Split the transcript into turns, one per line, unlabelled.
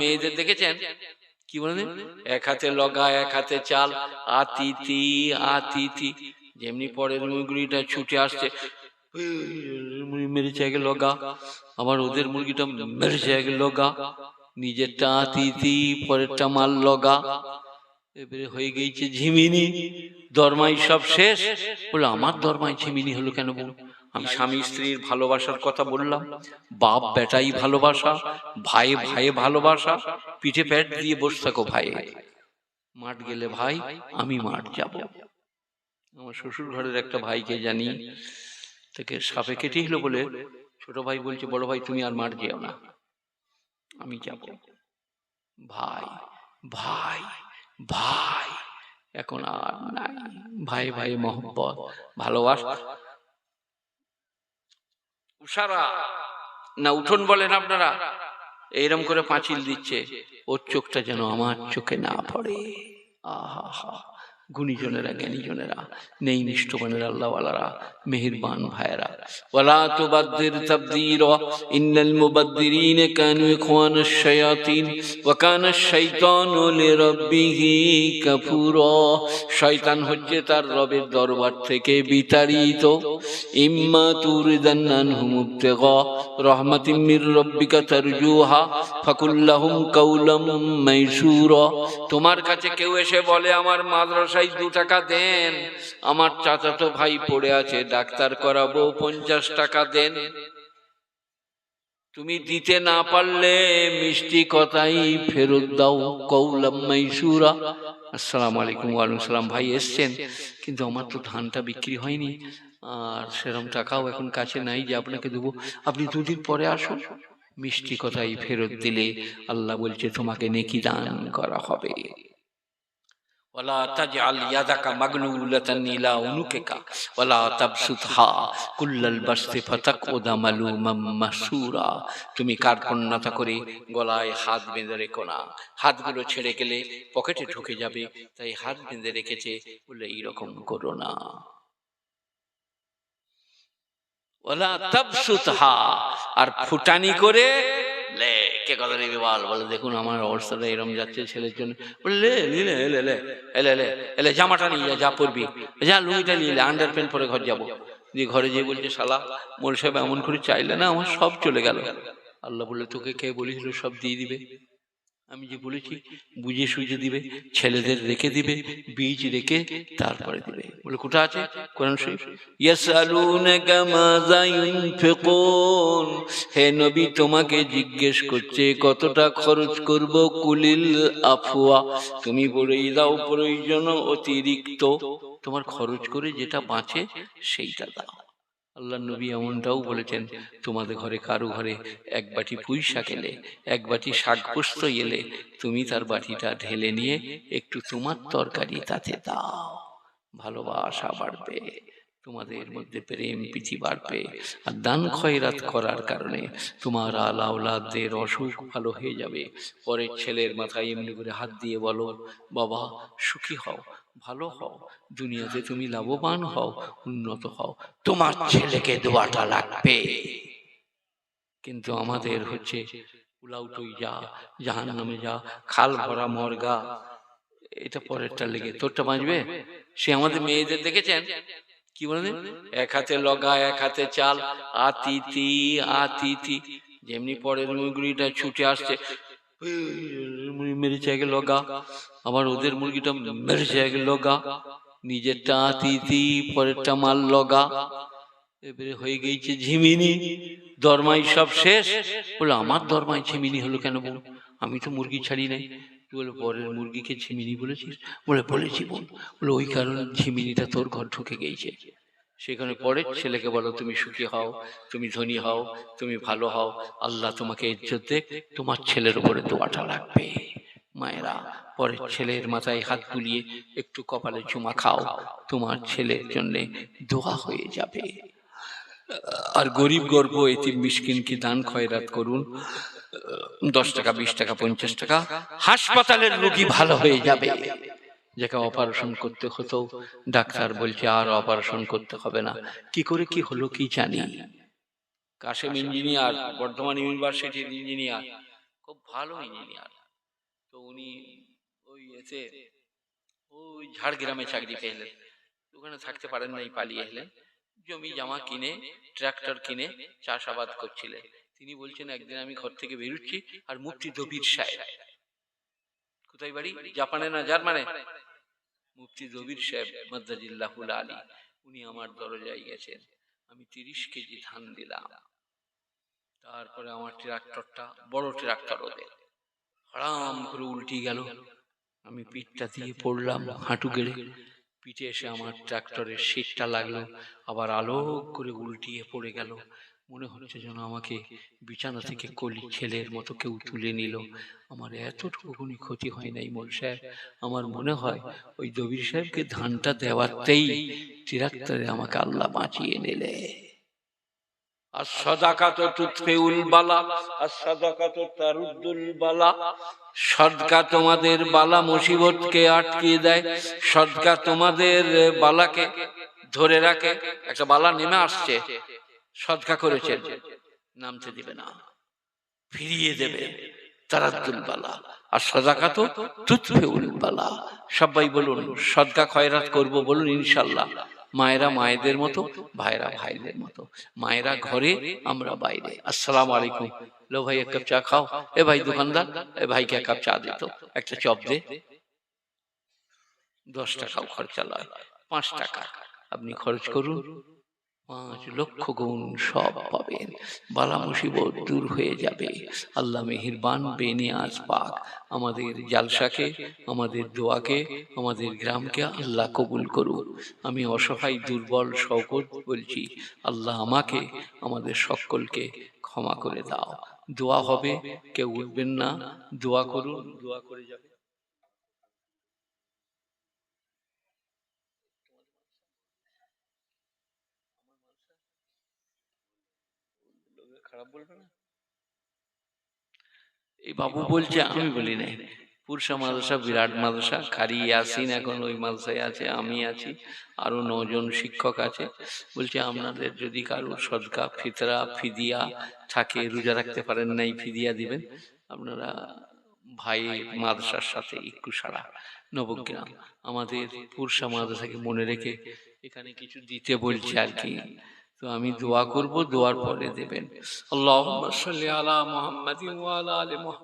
মেয়েদের দেখেছেন? কি বলেন এক হাতে লগা এক হাতে চাল আতিথি আতিথি। যেমনি পরের মুরগিটা ছুটে আসছে মেরেছে আগে লগা। আবার ওদের মুরগিটা মেরেছে আগে লগা। নিজেরটা আতিথি পরেরটা মাল লগা। এবারে হয়ে গেছে ঝিমিনি। দরমাই সব শেষ। বলে আমার দরমাই ঝিমিনি হলো কেন বল আমি স্বামী স্ত্রীর ভালোবাসার কথা বললাম। বাপ বেটাই ভালোবাসা, ভাই ভাই ভালোবাসা, পিঠে প্যাট দিয়ে বসে থাকো ভাই। মাঠ গেলে ভাই, আমি মাঠ যাব। আমার শ্বশুর ঘরের একটা ভাইকে জানি, তাকে সাপে কেটে হলো বলে ছোট ভাই বলছে, বড় ভাই, তুমি আর মাঠ যেও না। আমি যাব। ভাই ভাই ভাই, এখন আর নাই। ভাই ভাই, মহব্বত, ভালোবাস। উষারা। না উঠোন বলেন আপনারা। এইরম করে পাঁচিল দিচ্ছে। ওর চোখটা যেন আমার চোখে না পড়ে। আহা গুণীজনেরা জ্ঞানীজনেরা নেই নিষ্ঠবানের আল্লাহওয়ালারা মেহেরবান ভাইয়েরা। ওয়ালা তুবাদ্দির তাবদীর ইন্নাল মুবাদ্দিরিন কানু ইখওয়ানাশ শায়াতিন ওয়া কানা আশ-শাইতানু লিরাব্বিহি কাফুরা। শয়তান হচ্ছে তার রবের দরবার থেকে বিতাড়িত। ইম্মা তুরিদান্নানহুম ইবতিগা রাহমাতিম মির রাব্বিকা তারজুহা ফাকুল্লাহুম কাউলাম মাইসুরা। তোমার কাছে কেউ এসে বলে আমার মাদ্রাসায় দু টাকা দেন। আমার চাচাতো ভাই পড়ে আছে, ডাক্তার করাবো, পঞ্চাশ টাকা দেন। তুমি দিতে না পারলে মিষ্টি কথাই ফেরত দাও, কৌলাম মাইসুরা আসসালামু আলাইকুম ওয়ালাইকুম ভাই এসছেন, কিন্তু আমার তো ধানটা বিক্রি হয়নি। আর সেরকম টাকাও এখন কাছে নাই যে আপনাকে দেবো। আপনি দুদিন পরে আসুন। মিষ্টি কথাই ফেরত দিলে আল্লাহ বলছে, তোমাকে নেকি দান করা হবে। ولا تجعل يدك مغلولة إلى عنقك ولا تبسطها كل البسط فتقعد ملوما محسورا তুমি কার্পণ্যতা করে গলায় হাত বেঁধে রেখো না হাতগুলো ছেড়ে গেলে পকেটে ঢুকে যাবে তাই হাত বেঁধে রেখেছে বলে এইরকম করো না ওলা তাবসুতহা আর ফুটানি করে লে কে কথা নেবে বল বলে, দেখুন, আমার অবস্থাটা এরম যাচ্ছে ছেলের জন্য। বলে, লে নিলে এলে লে এলে এলে এলে জামাটা নিয়ে যা যা পরবি। যা লুঙ্গিটা নিয়ে লে আন্ডার প্যান্ট পরে ঘর যাব। দিয়ে ঘরে যেয়ে বলছে, শালা মোল সাহেব এমন করে চাইলে না, আমার সব চলে গেল। আল্লাহ বললে, তোকে কে বলেছিল সব দিয়ে দিবে? আমি যে বলেছি বুঝে সুঝে দিবে ছেলেদের রেখে দিবে বীজ রেখে তারপরে দিবে। বলে কোথা আছে? কোরআন শরীফ। ইয়াসালুনাকা মাযা ইউনফিকুন হে নবী তোমাকে জিজ্ঞেস করছে কতটা খরচ করব? কুলিল আফওয়া। তুমি বলেই দাও প্রয়োজন অতিরিক্ত। তোমার খরচ করে যেটা বাঁচে সেইটা দাও। আল্লাহ নবী এমনটাও বলেছেন তোমাদের ঘরে কারও ঘরে এক বাটি পুঁই শাক এলে এক বাটি শাক পোস্ত এলে তুমি তার বাটিটা ঢেলে নিয়ে একটু তোমার তরকারি তাতে দাও। ভালোবাসা বাড়বে। তোমাদের মধ্যে প্রেম প্রীতি বাড়বে আর দান খয়রাত করার কারণে তোমার আলাউলাদের অসুখ ভালো হয়ে যাবে। পরের ছেলের মাথায় এমনি করে হাত দিয়ে বলো বাবা সুখী হও ভালো হও দুনিয়াতে তুমি লাভবান হও উন্নত হও তোমার ছেলেকে দোয়াটা লাগবে। কিন্তু আমাদের হচ্ছে উলাউটই যা জাহান নামে যা খাল ভরা মরগা। এটা পরেরটা লেগে তোরটা বাঁচবে? সে আমাদের মেয়েদের দেখেছেন কি বলে এক হাতে লগা, এক হাতে চাল, আতিথি আতিথি। যেমনি পরের মুরগিটা ছুটে আসছে মেরেছে আগে লগা, আবার ওদের মুরগিটা মেরেছে আগে লগা। নিজেরটা আতিথি, পরেরটা মাল লগা। এবারে হয়ে গেছে ঝিমিনি, দরমাই সব শেষ। বলে, আমার দরমাই ঝিমিনি হলো কেন বল? আমি তো মুরগি ছাড়ি নাই। বলে পরের মুরগিকে ঝিমিনি বলেছিস? বলে, বলেছি বোন। বলে, ওই কারণে ঝিমিনিটা তোর ঘর ঢুকে গেছে সেখানে পরের ছেলেকে বলো, তুমি সুখী হও, তুমি ধনী হও, তুমি ভালো হও। আল্লাহ তোমাকে ইজ্জত দেখ, তোমার ছেলের উপরে দোয়াটা লাগবে। মায়েরা, পরের ছেলের মাথায় হাত বুলিয়ে একটু কপালে চুমা খাও। তোমার ছেলের জন্য দোয়া হয়ে যাবে। আর গরিব গর্ব এটি মিসকিনকে দান খয়রাত করুন? দশ টাকা, বিশ টাকা, পঞ্চাশ টাকা, হাসপাতালের রোগী ভালো হয়ে যাবে। যাকে অপারেশন করতে হতো, ডাক্তার বলছে, আর অপারেশন করতে হবে না। কি করে, কি হলো, কি জানি। কাশেম ইঞ্জিনিয়ার, বর্ধমান ইউনিভার্সিটির ইঞ্জিনিয়ার, খুব ভালো ইঞ্জিনিয়ার। তো উনি ওই এতে ওই ঝাড়গ্রামে চাকরি পেলেন ওখানে থাকতে পারেন নাই, পালিয়ে এলেন। জমি জামা কিনে ট্রাক্টর কিনে চাষাবাদ করছিলেন। তিনি বলছেন একদিন আমি ঘর থেকে বেরোচ্ছি আর মুফতি দবির সাহেব। কোথায় বাড়ি? জাপানে না জার্মানে মুফতি দবির সাহেব মাদ্দাজিল্লাহুল আলী। উনি আমার দরজায় গেছেন। আমি তিরিশ কেজি ধান দিলাম। তারপরে আমার ট্রাক্টরটা বড় ট্রাক্টর ওদের। আরাম করে উল্টি গেল। আমি পিঠটা দিয়ে পড়লাম হাঁটু গেড়ে। পিঠে এসে আমার ট্রাক্টরের সিটটা লাগল। আবার আলো করে উল্টিয়ে পড়ে গেল। মনে হচ্ছে যেন আমাকে বিছানা থেকে কলি ছেলের মতো কেউ তুলে নিল। আমার এতটুকুনি ক্ষতি হয় নাই মন সাহেব। আমার মনে হয় ওই দবির সাহেবকে ধানটা দেওয়াতেই ট্রাক্টরে আমাকে আল্লাহ বাঁচিয়ে নিলে। আর সদাকাত তুৎফেউল বালা, আর সদাকাত তারুদ্দুল সদকা তোমাদের বালা মুসিবতকে আটকিয়ে দেয়, সদকা তোমাদের বালাকে ধরে রাখে। একটা বালা নেমে আসছে, সদকা করেছেন নামতে দিবে না, ফিরিয়ে দেবে আর তো বালা। সবাই বলুন, সদকা খয়রাত করব বলুন ইনশাল্লাহ। মায়েরা মায়েদের মতো ভাইরা ভাইদের মতো। মায়েরা ঘরে আমরা বাইরে। আসসালাম আলাইকুম। লো ভাই এক কাপ চা খাও। এ ভাই দোকানদার এ ভাইকে এক কাপ চা দিত একটা চপ দে। দশ টাকাও খরচা লয় পাঁচ টাকা। আপনি খরচ করুন। পাঁচ লক্ষ গুণ সব পাবেন। বালা মুসিবত দূর হয়ে যাবে। আল্লাহ মেহেরবান বেনিয়াজ পাক। আমাদের জালসাকে, আমাদের দোয়াকে, আমাদের গ্রামকে আল্লাহ কবুল করুন আমি অসহায়, দুর্বল, শওকত বলছি, আল্লাহ আমাকে, আমাদের সকলকে ক্ষমা করে দাও। দোয়া হবে, কেউ উঠবেন না। দোয়া করুন। দোয়া করে যাবে এই বাবু বলছে, আমি বলি নাই। পুরসা মাদ্রাসা, বিরাট মাদ্রাসা, খারি ইয়াসিন, এখন ওই মাদ্রাসায় আছে, আমি আছি, আরও নজন শিক্ষক আছে। বলছে, আপনাদের যদি কারও সদকা, ফিতরা, ফিদিয়া থাকে, রোজা রাখতে পারেন নাই, ফিদিয়া দিবেন, আপনারা ভাই মাদ্রাসার সাথে একটু সারা, নবগ্রাম। আমাদের পুরসা মাদ্রাসাকে মনে রেখে এখানে কিছু দিতে বলছে আর কি। তো আমি দোয়া করব দোয়ার পরে দেবেন। আল্লাহ আলা মোহাম্মদ আলা আলি